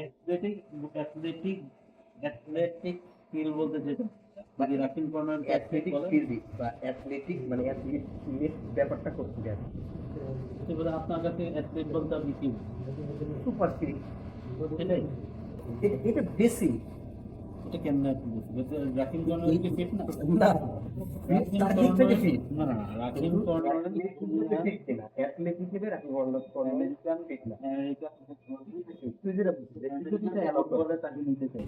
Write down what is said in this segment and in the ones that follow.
Athletic athletic athletic skill বলতে যেটা মানে রাকিং কর্নার অ্যাথলেটিক ফিজিক বা অ্যাথলেটিক মানে অ্যাথলিট ব্যাপারটা করতে যায় এবারে আপনার কাছে অ্যাথলেট বলতে আপনি কি সুপার স্পিরিট সেটাই এটা বেশি। এটা কেমন রাকিং কর্নার কি ফিট না? না। না না অ্যাথলেটিক না? তুই যেটা নিতে চাই।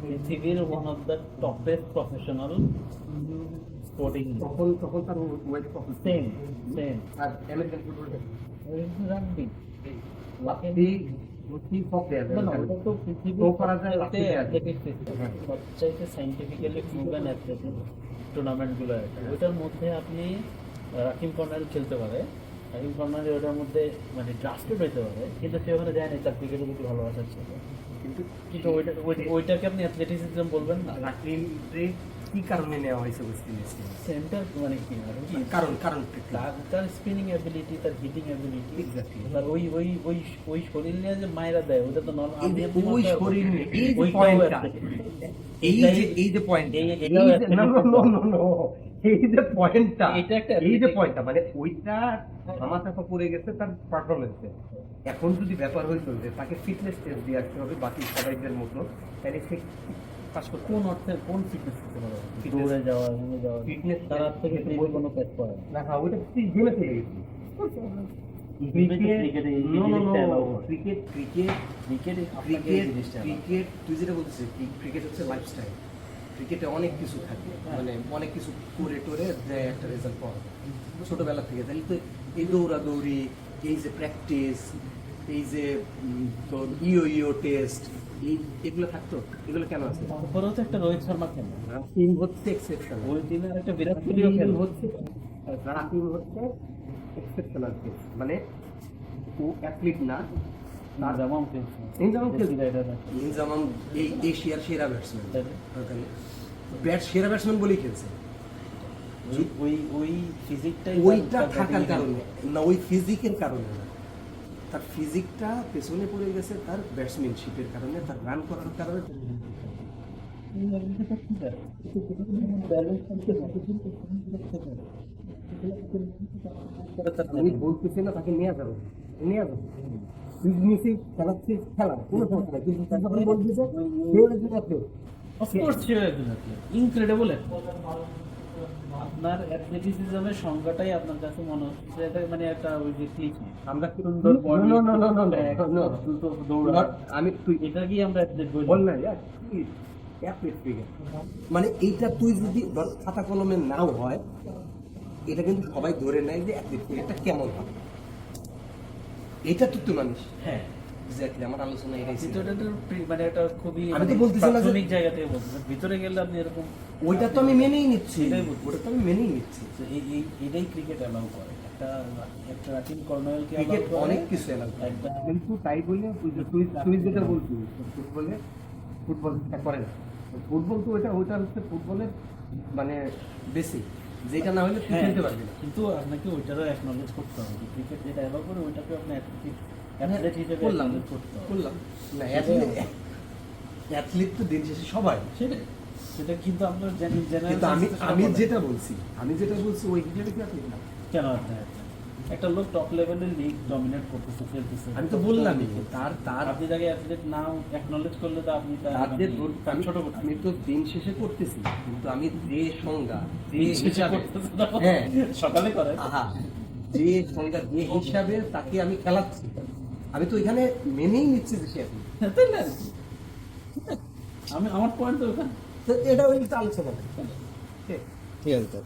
পৃথিবীর one of the toppest professional sporting তখন তখন তার ওয়েট সেম সেম আর আমেরিকান ফুটবল রাগবি লাকি সবচাইতে সাইন্টিফিক্যালি প্রুভেন অ্যাথলেটিক টুর্নামেন্টগুলো ওইটার মধ্যে আপনি রাকিম কর্নার খেলতে পারে। রাকিম কর্নারে ওটার মধ্যে মানে ড্রাফটেড হইতে পারে। কিন্তু সে ওখানে যায় না তার ক্রিকেটের প্রতি ভালোবাসা ছিল। কিন্তু কিন্তু ওইটা ওই- ওইটাকে আপনি অ্যাথলেটিসিজম বলবেন না। রাকিম কি কারণে নেওয়া হয়েছে ওয়েস্ট সেন্টার মানে কি? কারণ কারণ তার তার স্পিনিং অ্যাবিলিটি তার হিটিং অ্যাবিলিটি. তার ওই ওই ওই ওই শরীর নিয়ে যে মায়েরা দেয় ওটা তো ওই শরীর নিয়ে, এই যে পয়েন্টটা এই যে এই যে পয়েন্ট না না না না এই যে পয়েন্টটা এটা একটা এই যে পয়েন্টটা মানে ওইটা আমার চাপা পড়ে গেছে তার পারফরমেন্সে এখন যদি ব্যাপার হয়ে চলছে তাকে ফিটনেস টেস্ট দিয়ে আসতে হবে বাকি সবাইদের মতো তাহলে সে পাস করতে কোন অর্থে কোন ফিটনেস করতে পারে দৌড়ে যাওয়া হেঁটে যাওয়া। তার থেকে বই- কোনো কাজ না। হ্যাঁ ওইটা তুই জেনে চলে গেছি ক্রিকেটে তুই যেটা বলছিস হচ্ছে লাইফস্টাইল ক্রিকেটে অনেক কিছু থাকে। মানে অনেক কিছু করে টোরে দেয় একটা রেজাল্ট পাওয়া যায়। ছোটবেলা থেকে তাহলে তো এই দৌড়াদৌড়ি এই যে প্র্যাকটিস এই যে ইও ইও টেস্ট এই এগুলো থাকতো? এগুলো কেন আছে? তারপরেও তো একটা রোহিত শর্মা খেলে। রাকিম হচ্ছে এক্সেপশন ওই দিনের একটা বিরাট কোহলিও খেলে। হচ্ছে রাকিম হচ্ছে এক্সেপশনাল কেস মানে ও অ্যাথলিট না খেলছে। খেলছে। এই এশিয়ার সেরা ব্যাটসম্যান তাই ব্যাট সেরা ব্যাটসম্যান বলেই খেলছে। ওই- ওই ওই ফিজিকটাই ওইটা থাকার কারণে। না ওই ফিজিকের কারণে না। তার ফিজিকটা পেছনে পড়ে গেছে, তার ব্যাটসম্যানশিপের কারণে, তার রান করার কারণে আমি বলতেছি না, তাকে নিয়ে যাব। নিয়ে যাব। নিয়েছিস খেলা, কোনো সমস্যা নাই। কিন্তু যখন আপনার অ্যাথলেটিসিজমের সংজ্ঞাটাই আপনার কাছে মনে হচ্ছে। এটা মানে একটা ওই যে আমরা কি সুন্দর no, no, no, track, no. দ্রুত দৌড়া আমি তুই এটা কি আমরা অ্যাথলেট বলি? বল না ইয়ার, athlete মানে এইটা তুই যদি খাতা কলমে নাও হয় এটা কিন্তু সবাই ধরে নেয় যে অ্যাথলিট ক্রিকেটটা কেমন হয় এটা তো তুই মানুষ হ্যাঁ। এক্স্যাক্টলি আমার আলোচনা এটাই ছিল। ভিতরে মানে একটা খুবই আমি তো বলতেছি না জায়গা থেকে বলতেছেন ভিতরে গেলে আপনি এরকম ওইটা তো আমি মেনেই নিচ্ছি। ওটা তো আমি মেনেই নিচ্ছি। এই এটাই ক্রিকেট অ্যালাউ করে। একটা একটা ক্রিকেট অনেক কিছু কিন্তু তাই বলে তুই যেটা বলছিস ফুটবলে ফুটবল করে না। ফুটবল তো ওইটা ওইটা হচ্ছে ফুটবলের মানে বেসিক যেটা না হলে হ্যাঁ, খেলতে পারবে না। কিন্তু আপনাকে ওইটারও অ্যাকনোলেজ করতে হবে ক্রিকেট যেটা অ্যালাউ করে ওইটাকে আপনি অ্যাথলেট হিসেবে করলাম। করলাম। না অ্যাথলিট তো দিন শেষে সবাই। সেটাই। সেটা কিন্তু আপনার জেনারেল আমি আমি যেটা বলছি আমি যেটা বলছি ওই হিসেবে কি আপনি না? কেন আপনি একটা লোক টপ লেভেলের লিগ ডমিনেট করতেছে খেলতেছে। আমি তো বললামই। তার তার আপনি যাকে অ্যাথলেট নাও অ্যাকনোলেজ করলে তো আপনি তার যে দূর- তার আমি ছোট করতে আমি তো দিন শেষে করতেছি কিন্তু আমি যে সংজ্ঞা যে শেষে হিসাবে হ্যাঁ। সকালে করে। আহা যে সংজ্ঞা যে হিসাবে তাকে আমি খেলাচ্ছি। আমি তো এখানে মেনেই নিচ্ছি যে সে না? আমি আমার পয়েন্ট তো ওখানে। এটা ওই আলোচনা ঠিক ঠিক আছে